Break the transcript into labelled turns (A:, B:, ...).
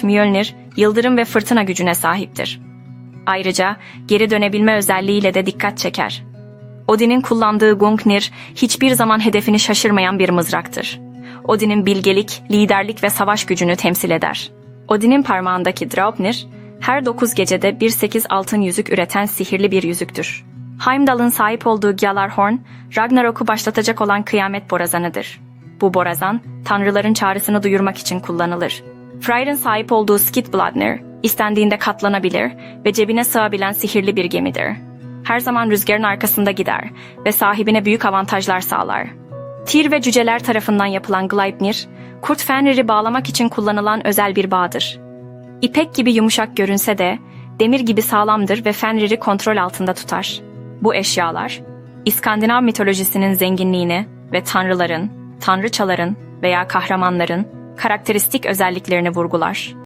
A: araç Mjolnir, yıldırım ve fırtına gücüne sahiptir. Ayrıca geri dönebilme özelliğiyle de dikkat çeker. Odin'in kullandığı Gungnir hiçbir zaman hedefini şaşırmayan bir mızraktır. Odin'in bilgelik, liderlik ve savaş gücünü temsil eder. Odin'in parmağındaki Draupnir, her dokuz gecede bir sekiz altın yüzük üreten sihirli bir yüzüktür. Heimdall'ın sahip olduğu Gjallarhorn, Ragnarok'u başlatacak olan kıyamet borazanıdır. Bu borazan, tanrıların çağrısını duyurmak için kullanılır. Freyr'in sahip olduğu Skidbladnir, istendiğinde katlanabilir ve cebine sığabilen sihirli bir gemidir. Her zaman rüzgarın arkasında gider ve sahibine büyük avantajlar sağlar. Tyr ve cüceler tarafından yapılan Gleipnir, Kurt Fenrir'i bağlamak için kullanılan özel bir bağdır. İpek gibi yumuşak görünse de demir gibi sağlamdır ve Fenrir'i kontrol altında tutar. Bu eşyalar, İskandinav mitolojisinin zenginliğini ve tanrıların, tanrıçaların veya kahramanların karakteristik özelliklerini vurgular.